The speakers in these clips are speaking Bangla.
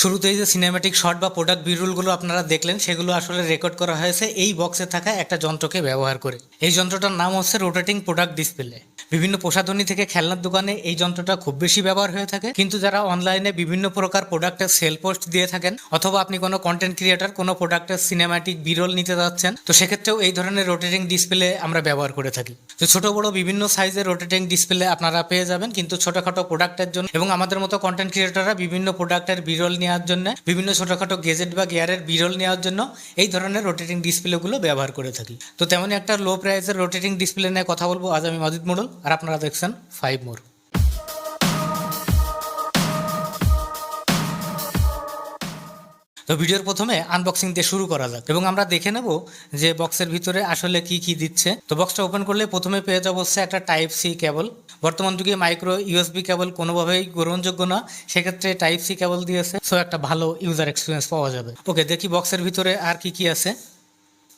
শুরুতেই যে সিনেম্যাটিক শট বা প্রোডাক্ট বিরুলগুলো আপনারা দেখলেন, সেগুলো আসলে রেকর্ড করা হয়েছে। এই বক্সে থাকা একটা যন্ত্রকে ব্যবহার করে। এই যন্ত্রটার নাম হচ্ছে রোটেটিং প্রোডাক্ট ডিসপ্লে বিভিন্ন প্রসাধনী থেকে খেলনার দোকানে এই যন্ত্রটা খুব বেশি ব্যবহার হয়ে থাকে। কিন্তু যারা অনলাইনে বিভিন্ন প্রকার প্রোডাক্টের সেল পোস্ট দিয়ে থাকেন, অথবা আপনি কোনো কন্টেন্ট ক্রিয়েটার কোনো প্রোডাক্টের সিনেম্যাটিক বিরল নিতে যাচ্ছেন, তো সেক্ষেত্রেও এই ধরনের রোটেটিং ডিসপ্লে আমরা ব্যবহার করে থাকি। তো ছোট বড় বিভিন্ন সাইজের রোটেটিং ডিসপ্লে আপনারা পেয়ে যাবেন, কিন্তু ছোটখাটো প্রোডাক্টের জন্য এবং আমাদের মতো কন্টেন্ট ক্রিয়েটাররা বিভিন্ন প্রোডাক্টের বিরল নেওয়ার জন্য, বিভিন্ন ছোটখাটো গেজেট বা গিয়ারের বিরল নেওয়ার জন্য এই ধরনের রোটেটিং ডিসপ্লেগুলো ব্যবহার করে থাকি। তো তেমনই একটা লো প্রাইসের রোটেটিং ডিসপ্লে নিয়ে কথা বলব। আজ আমি মাজিদ মোড়ল। আর আপনারা দেখছেন ফাইভ মোর। তো ভিডিওর প্রথমে আনবক্সিং দিয়ে শুরু করা যাক এবং আমরা দেখে নেব যে বক্সের ভিতরে আসলে কি কি দিচ্ছে। তো বক্সটা ওপেন করলে প্রথমে পেয়ে যাব হচ্ছে একটা টাইপ সি কেবল বর্তমান যুগে মাইক্রো ইউএসবি কেবল কোনোভাবেই গ্রহণযোগ্য না, সেক্ষেত্রে টাইপ সি কেবল দিয়েছে। সো একটা ভালো ইউজার এক্সপিরিয়েন্স পাওয়া যাবে। ওকে দেখি বক্সের ভিতরে আর কি কি আছে।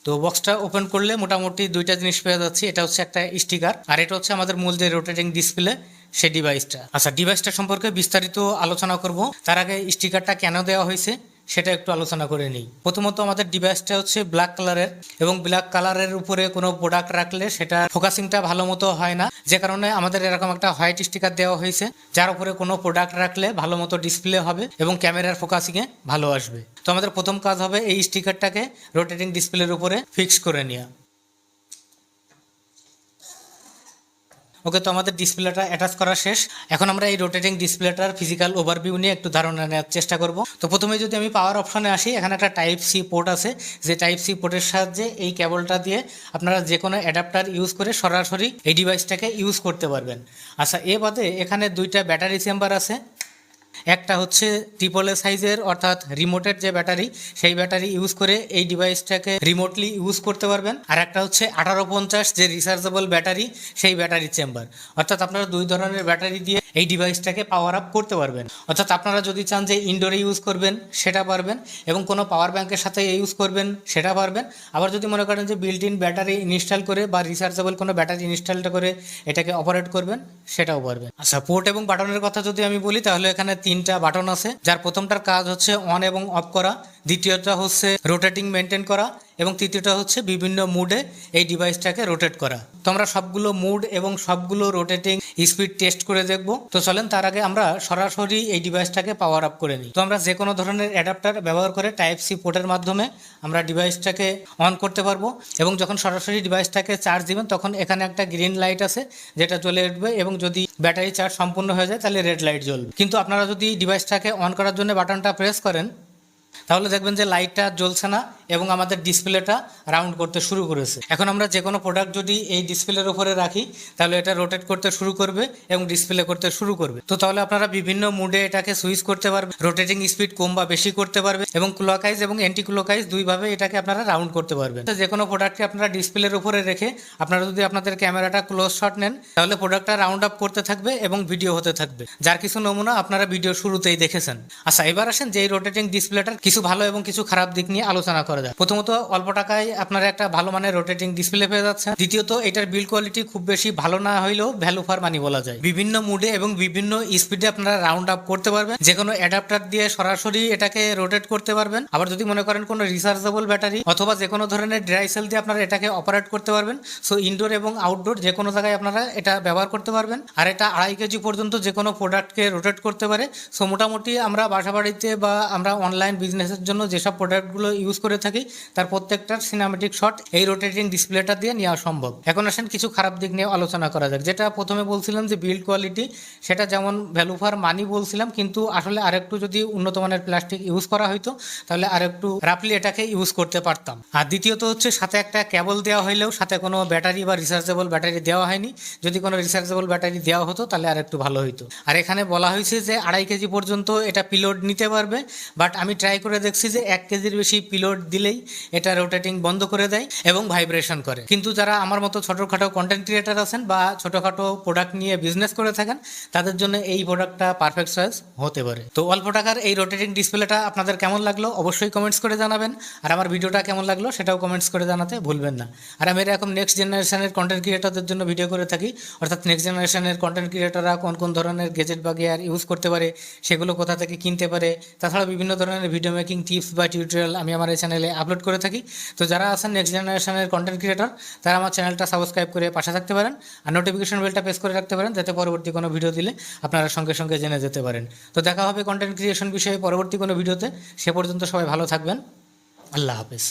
তো বক্সটা ওপেন করলে মোটামুটি দুইটা জিনিস পেয়ে যাচ্ছি। এটা হচ্ছে একটা স্টিকার আর এটা হচ্ছে আমাদের মূল যে রোটেটিং ডিসপ্লে সেই ডিভাইসটা আচ্ছা ডিভাইসটা সম্পর্কে বিস্তারিত আলোচনা করব। তার আগে স্টিকারটা কেন দেওয়া হয়েছে? সেটা একটু আলোচনা করে নিই। প্রথমত আমাদের ডিভাইসটা হচ্ছে ব্ল্যাক কালারের এবং ব্ল্যাক কালারের উপরে কোনো প্রোডাক্ট রাখলে সেটা ফোকাসিংটা ভালো মতো হয় না। যে কারণে আমাদের এরকম একটা হোয়াইট স্টিকার দেওয়া হয়েছে, যার উপরে কোনো প্রোডাক্ট রাখলে ভালো মতো ডিসপ্লে হবে এবং ক্যামেরার ফোকাসিংয়ে ভালো আসবে। তো আমাদের প্রথম কাজ হবে এই স্টিকারটাকে রোটেটিং ডিসপ্লের উপরে ফিক্স করে নেওয়া ওকে, তো আমাদের ডিসপ্লেটা অ্যাটাচ করা শেষ। এখন আমরা এই রোটেটিং ডিসপ্লেটার ফিজিক্যাল ওভারভিউ নিয়ে একটু ধারণা নেওয়ার চেষ্টা করব। তো প্রথমে যদি আমি পাওয়ার অপশনে আসি, এখানে একটা টাইপ সি পোর্ট আছে। যে টাইপ সি পোর্টের সাহায্যে এই কেবলটা দিয়ে আপনারা যে কোনো অ্যাডাপ্টার ইউজ করে সরাসরি এই ডিভাইসটাকে ইউজ করতে পারবেন। আচ্ছা এ বাদে এখানে দুইটা ব্যাটারি চেম্বার আছে। একটা হচ্ছে ট্রিপল এ সাইজের অর্থাৎ রিমোটের যে ব্যাটারি, সেই ব্যাটারি ইউজ করে এই ডিভাইসটাকে রিমোটলি ইউজ করতে পারবেন। আর একটা হচ্ছে আঠারো পঞ্চাশ যে রিচার্জেবল ব্যাটারি, সেই ব্যাটারি চেম্বার অর্থাৎ আপনারা দুই ধরনের ব্যাটারি দিয়ে এই ডিভাইসটাকে পাওয়ার আপ করতে পারবেন। অর্থাৎ আপনারা যদি চান যে ইনডোরে ইউজ করবেন, সেটা পারবেন এবং কোনো পাওয়ার ব্যাংকের সাথে ইউজ করবেন, সেটা পারবেন। আবার যদি মনে করেন যে বিল্ট ইন ব্যাটারি ইনস্টল করে বা রিচার্জেবল কোনো ব্যাটারি ইনস্টলটা করে এটাকে অপারেট করবেন, সেটাও পারবেন। আচ্ছা পোর্ট এবং বাটনের কথা যদি আমি বলি, তাহলে এখানে তিনটা বাটন আছে। যার প্রথমটার কাজ হচ্ছে অন এবং অফ করা। দ্বিতীয়টা হচ্ছে রোটেটিং মেনটেন করা। এবং তৃতীয়টা হচ্ছে বিভিন্ন মুডে এই ডিভাইসটাকে রোটেট করা। তো আমরা সবগুলো মুড এবং সবগুলো রোটেটিং স্পিড টেস্ট করে দেখব। তো চলেন, তার আগে আমরা সরাসরি এই ডিভাইসটাকে পাওয়ার আপ করে নিই। তো আমরা যে কোনো ধরনের অ্যাডাপ্টার ব্যবহার করে টাইপ সি পোর্টের মাধ্যমে আমরা ডিভাইসটাকে অন করতে পারব এবং যখন সরাসরি ডিভাইসটাকে চার্জ দিবেন, তখন এখানে একটা গ্রিন লাইট আছে যেটা চলে উঠবে এবং যদি ব্যাটারি চার্জ সম্পূর্ণ হয়ে যায়, তাহলে রেড লাইট জ্বলবে। কিন্তু আপনারা যদি ডিভাইসটাকে অন করার জন্য বাটনটা প্রেস করেন তাহলে দেখবেন যে লাইটটা জ্বলছে না এবং আমাদের ডিসপ্লেটা রাউন্ড করতে শুরু করেছে। এখন আমরা যে কোনো প্রোডাক্ট যদি এই ডিসপ্লের উপরে রাখি, তাহলে এটা রোটেট করতে শুরু করবে এবং ডিসপ্লে করতে শুরু করবে। তো তাহলে আপনারা বিভিন্ন মুডে এটাকে সুইচ করতে পারবে রোটেটিং স্পিড কম বা বেশি করতে পারবে এবং ক্লকাইজ এবং অ্যান্টি ক্লকাইজ দুইভাবে এটাকে আপনারা রাউন্ড করতে পারবেন। তো যে কোনো প্রোডাক্টকে আপনারা ডিসপ্লের উপরে রেখে আপনারা যদি আপনাদের ক্যামেরাটা ক্লোজ শট নেন, তাহলে প্রোডাক্টটা রাউন্ড আপ করতে থাকবে এবং ভিডিও হতে থাকবে। যার কিছু নমুনা আপনারা ভিডিও শুরুতেই দেখেছেন। আচ্ছা এবার আসেন যে রোটেটিং ডিসপ্লেটার কিছু ভালো এবং কিছু খারাপ দিক নিয়ে আলোচনা করা যায়। প্রথমত, অল্প টাকায় আপনারা একটা ভালো মানের রোটেটিং ডিসপ্লে পেয়ে যাচ্ছেন। দ্বিতীয়ত, এটার বিল কোয়ালিটি খুব বেশি ভালো না হইলেও ভ্যালু ফর মানি বলা যায়। বিভিন্ন মুডে এবং বিভিন্ন স্পিডে আপনারা রাউন্ড আপ করতে পারবেন। যে কোনো অ্যাডাপ্টার দিয়ে সরাসরি এটাকে রোটেট করতে পারবেন। আবার যদি মনে করেন কোনো রিচার্জেবল ব্যাটারি অথবা যে কোনো ধরনের ড্রাই সেল দিয়ে আপনারা এটাকে অপারেট করতে পারবেন। সো ইনডোর এবং আউটডোর যে কোনো জায়গায় আপনারা এটা ব্যবহার করতে পারবেন। আর এটা আড়াই কেজি পর্যন্ত যে কোনো প্রোডাক্টকে রোটেট করতে পারে। সো মোটামুটি আমরা বাসা বাড়িতে বা আমরা অনলাইন বিজনেসের জন্য যেসব প্রোডাক্টগুলো ইউজ করে থাকি, তার প্রত্যেকটার সিনেমেটিক শট এই রোটেটিং ডিসপ্লেটা দিয়ে নেওয়া সম্ভব। এখন আসেন কিছু খারাপ দিক নিয়ে আলোচনা করা যাক। যেটা প্রথমে বলছিলাম যে বিল্ড কোয়ালিটি সেটা যেমন ভ্যালু ফর মানি বলছিলাম, কিন্তু আসলে আরেকটু যদি উন্নত মানের প্লাস্টিক ইউজ করা হইতো, তাহলে আরেকটু রাফলি এটাকে ইউজ করতে পারতাম। আর দ্বিতীয়ত হচ্ছে সাথে একটা কেবল দেওয়া হইলেও, সাথে কোনো ব্যাটারি বা রিচার্জেবল ব্যাটারি দেওয়া হয়নি। যদি কোনো রিচার্জেবল ব্যাটারি দেওয়া হতো, তাহলে আরেকটু ভালো হইতো। আর এখানে বলা হয়েছে যে আড়াই কেজি পর্যন্ত এটা পিলোড নিতে পারবে বাট আমি ট্রাই করে দেখছি যে এক কেজির বেশি পিলোড দিলেই এটা রোটেটিং বন্ধ করে দেয় এবং ভাইব্রেশন করে। কিন্তু যারা আমার মতো ছোটোখাটো কন্টেন্ট ক্রিয়েটার আছেন বা ছোটোখাটো প্রোডাক্ট নিয়ে বিজনেস করে থাকেন, তাদের জন্য এই প্রোডাক্টটা পারফেক্ট চয়েস হতে পারে। তো অল্প টাকার এই রোটেটিং ডিসপ্লেটা আপনাদের কেমন লাগল অবশ্যই কমেন্টস করে জানাবেন। আর আমার ভিডিওটা কেমন লাগল সেটাও কমেন্টস করে জানাতে ভুলবেন না। আর আমি এরকম নেক্সট জেনারেশনের কন্টেন্ট ক্রিয়েটারদের জন্য ভিডিও করে থাকি। অর্থাৎ নেক্সট জেনারেশনের কন্টেন্ট ক্রিয়েটাররা কোন কোন ধরনের গেজেট বা গিয়ার ইউজ করতে পারে, সেগুলো কোথা থেকে কিনতে পারে তাছাড়া বিভিন্ন ধরনের ভিডিও মেকিং টিপস বা টিউটোরিয়াল আমি আমার এই চ্যানেলে আপলোড করে থাকি। তো যারা আছেন নেক্সট জেনারেশনের কন্টেন্ট ক্রিয়েটর তারা আমার চ্যানেলটা সাবস্ক্রাইব করে পাশে থাকতে পারেন আর নোটিফিকেশন বেলটা প্রেস করে রাখতে পারেন, যাতে পরবর্তী কোনো ভিডিও দিলে আপনারা সঙ্গে সঙ্গে জেনে যেতে পারেন। তো দেখা হবে কন্টেন্ট ক্রিয়েশন বিষয়ে পরবর্তী কোনো ভিডিওতে সে পর্যন্ত সবাই ভালো থাকবেন। আল্লাহ হাফেজ।